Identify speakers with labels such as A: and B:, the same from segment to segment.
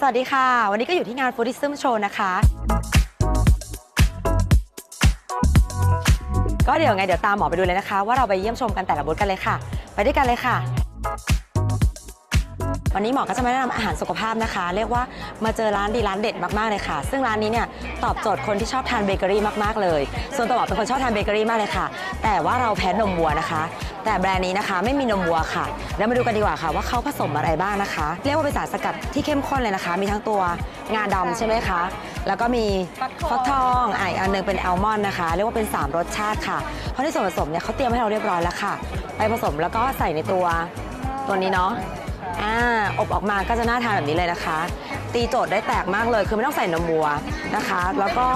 A: สวัสดีค่ะ วันนี้ก็อยู่ที่งาน Foodism Show นะคะ ก็เดี๋ยวไงเดี๋ยวตามหมอไปดูเลยนะคะ ว่าเราไปเยี่ยมชมกันแต่ละบูธกันเลยค่ะ ไปด้วยกันเลยค่ะ วันนี้หมอก็จะมาแนะนำอาหารสุขภาพนะคะ เรียกว่ามาเจอร้านดีร้านเด็ดมากๆเลยค่ะ ซึ่งร้านนี้เนี่ยตอบโจทย์คนที่ชอบทานเบเกอรี่มากๆเลย ส่วนตัวหมอเป็นคนชอบทานเบเกอรี่มากเลยค่ะ แต่ว่าเราแพ้นมวัวนะคะ แต่แบรนด์นี้นะคะไม่มีนมวัวค่ะ แล้วมาดูกันดีกว่าค่ะ ว่าเขาผสมอะไรบ้างนะคะ เรียกว่าเป็นสารสกัดที่เข้มข้นเลยนะคะ มีทั้งตัวงาดำใช่ไหมคะ แล้วก็มีฟักทองอะอีกอันหนึงเป็นแอลมอนด์นะคะ เรียกว่าเป็น 3 รสชาติค่ะ เพราะในส่วนผสมเนี่ยเขาเตรียมให้เราเรียบร้อยแล้วค่ะ ไปผสมแล้วก็ใส่ในตัวตัวนี้เนาะอ่าอบออกมาก็จะน่าทานแบบนี้เลยนะคะ ตีโจทย์ได้แตกมากเลย คือไม่ต้องใส่นมวัวนะคะ แล้วก็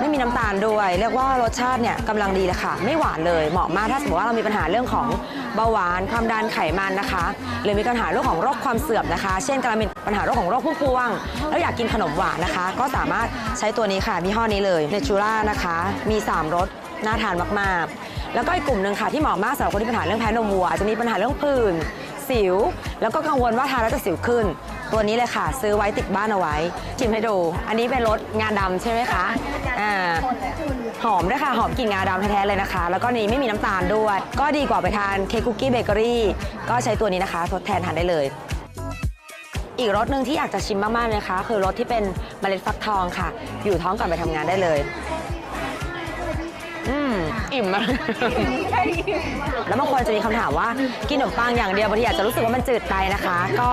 A: ไม่มีน้ำตาลด้วย เรียกว่ารสชาติเนี่ยกำลังดีเลยค่ะ ไม่หวานเลยเหมาะมากถ้าสมมติว่าเรามีปัญหาเรื่องของเบาหวานความดันไขมันนะคะหรือมีปัญหาเรื่องของโรคความเสื่อมนะคะ เช่นกำลังมีปัญหาโรคของโรคพุ่มพวง แล้วอยากกินขนมหวานนะคะ ก็สามารถใช้ตัวนี้ค่ะยี่ห้อนี้เลยเนจูร่านะคะ มี 3รสน่าทานมากๆ แล้วก็อีกกลุ่มหนึ่งค่ะที่เหมาะมากสำหรับคนที่ปัญหาเรื่องแพ้นมวัวอาจจะมีปัญหาเรื่องผื่นสิว แล้วก็กังวลว่าทานแล้วจะสิวขึ้น ตัวนี้เลยค่ะ ซื้อไว้ติดบ้านเอาไว้ ชิมให้ดู อันนี้เป็นรสงาดำใช่ไหมคะอ่าหอมด้วยค่ะหอมกลิ่นงาดำแท้ๆเลยนะคะ แล้วก็นี่ไม่มีน้ำตาลด้วย ก็ดีกว่าไปทานเค้กคุกกี้เบเกอรี่ก็ใช้ตัวนี้นะคะ ทดแทนทานได้เลยอีกรสหนึ่งที่อยากจะชิมมากๆเลยนะคะ คือรสที่เป็นเมล็ดฟักทองค่ะ อยู่ท้องก่อนไปทำงานได้เลย อืมอิ่มมาก แล้วบางคนจะมีคำถามว่ากินขนมปังอย่างเดียวบางทีอาจจะรู้สึกว่ามันจืดไปนะคะ ก็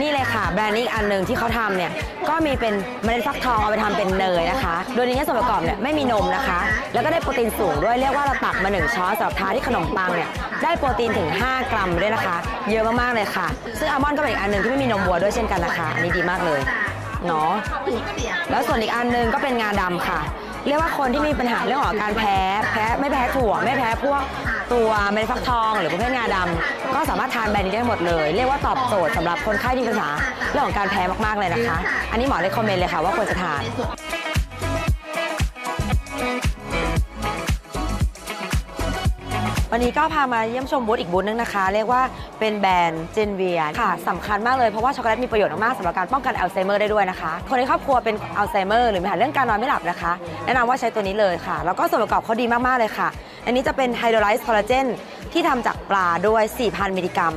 A: นี่เลยค่ะแบรนด์นี้อีกอันหนึ่งที่เขาทำเนี่ยก็มีเป็นเมล็ดฟักทองเอาไปทำเป็นเนยนะคะ โดยในนี้ส่วนประกอบเนี่ยไม่มีนมนะคะ แล้วก็ได้โปรตีนสูงด้วยเรียกว่าเราตักมาหนึ่งช้อนสำหรับทานที่ขนมปังเนี่ยได้โปรตีนถึง 5 กรัมด้วยนะคะ เยอะมากๆเลยค่ะ ซึ่งอัลมอนด์ก็เป็นอีกอันหนึ่งที่ไม่มีนมวัวด้วยเช่นกันนะคะอันนี้ดีมากเลยเนาะแล้วส่วนอีกอันหนึงก็เป็นงาดำค่ะ เรียกว่าคนที่มีปัญหาเรื่องของการแพ้แพ้ไม่แพ้ถั่วไม่แพ้พวกตัวเมล็ดฟักทอง หรือประเภทงาดำก็สามารถทานแบรนด์นี้ได้หมดเลย เรียกว่าตอบโจทย์สำหรับคนไข้ที่มีปัญหาเรื่องของการแพ้มากๆเลยนะคะ อันนี้หมอเลยคอมเมนต์เลยค่ะว่าควรจะทาน วันนี้ก็พามาเยี่ยมชมบูธอีกบูธนึงนะคะ เรียกว่าเป็นแบรนด์เจนเวียค่ะสำคัญมากเลยเพราะว่าช็อกโกแลตมีประโยชน์มากๆสำหรับการป้องกันอัลไซเมอร์ได้ด้วยนะคะ คนในครอบครัวเป็นอัลไซเมอร์หรือมีปัญหาเรื่องการนอนไม่หลับนะคะ แนะนำว่าใช้ตัวนี้เลยค่ะ แล้วก็ส่วนประกอบเขาดีมากๆเลยค่ะ อันนี้จะเป็นไฮโดรไลซ์คอลลาเจนที่ทำจากปลาด้วย 4,000 มิลลิกรัม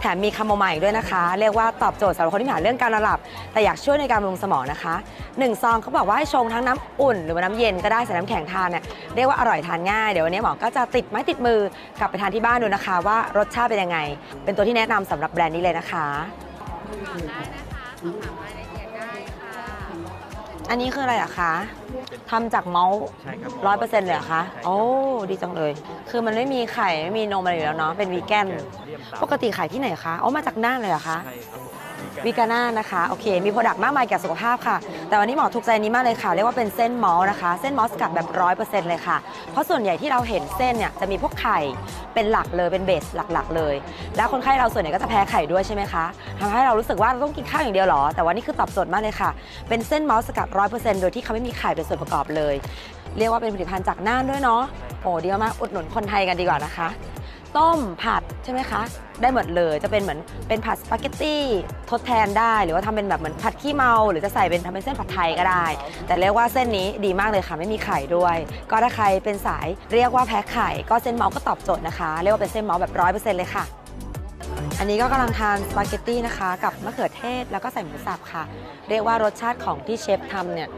A: แถมมีคาโมไมล์ด้วยนะคะ เรียกว่าตอบโจทย์สำหรับคนที่มีปัญหาเรื่องการนอนหลับ แต่อยากช่วยในการบำรุงสมองนะคะหนึ่งซองเขาบอกว่าให้ชงทั้งน้ำอุ่น หรือว่าน้ำเย็นก็ได้ใส่น้ำแข็งทานเนี่ยเรียกว่าอร่อยทานง่าย เดี๋ยววันนี้หมอก็จะติดไม้ติดมือกลับไปทานที่บ้านดูนะคะ ว่ารสชาติเป็นยังไง เป็นตัวที่แนะนำสำหรับแบรนด์นี้เลยนะคะอั นนี้คืออะไรอะคะทำจากเมาส์
B: ใช่ครับ
A: ร้อยเปอร์เซ็นต์เลยเหรอคะ
B: ใช่ครับ
A: โอ้ดีจังเลย คือมันไม่มีไข่ไม่มีนมอะไรอยู่แล้วเนาะเป็นวีแกน
B: เลี่ยมต่ำ
A: ปกติขายที่ไหนคะอ๋อมาจากน่านเลยเหรอคะ
B: ใช่ครับผม
A: วีกาน่านะคะ โอเค มีโปรดักต์มากมายเกี่ยวกับสุขภาพค่ะ แต่วันนี้หมอถูกใจนี้มากเลยค่ะ เรียกว่าเป็นเส้นมอลนะคะ เส้นมอลสกัดแบบร้อยเปอร์เซ็นต์เลยค่ะ เพราะส่วนใหญ่ที่เราเห็นเส้นเนี่ยจะมีพวกไข่เป็นหลักเลย เป็นเบสหลักๆเลย แล้วคนไข้เราส่วนใหญ่ก็จะแพ้ไข่ด้วยใช่ไหมคะทำให้เรารู้สึกว่าเราต้องกินข้าวอย่างเดียวหรอ แต่ว่านี่คือตอบโจทย์มากเลยค่ะ เป็นเส้นมอลสกัดร้อยเปอร์เซ็นต์โดยที่เขาไม่มีไข่เป็นส่วนประกอบเลย เรียกว่าเป็นผลิตภัณฑ์จากน่านด้วยเนาะ โอ้ดีมาก อุดหนุนคนไทยกันดีกว่านะคะ ต้มผัดใช่ไหมคะ ได้หมดเลยจะเป็นเหมือนเป็นผัดสปาเกตตี้ทดแทนได้ หรือว่าทำเป็นแบบเหมือนผัดขี้เมา หรือจะใส่เป็นทำเป็นเส้นผัดไทยก็ได้ แต่เรียกว่าเส้นนี้ดีมากเลยค่ะไม่มีไข่ด้วย ก็ถ้าใครเป็นสายเรียกว่าแพ้ไข่ ก็เส้นเมาก็ตอบโจทย์นะคะ เรียกว่าเป็นเส้นเมาแบบร้อยเปอร์เซ็นต์เลยค่ะอันนี้ก็กำลังทานสปาเกตตี้นะคะ กับมะเขือเทศแล้วก็ใส่หมูสับค่ะ เรียกว่ารสชาติของที่เชฟทำเนี่ย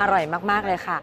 A: อร่อยมากๆเลยค่ะ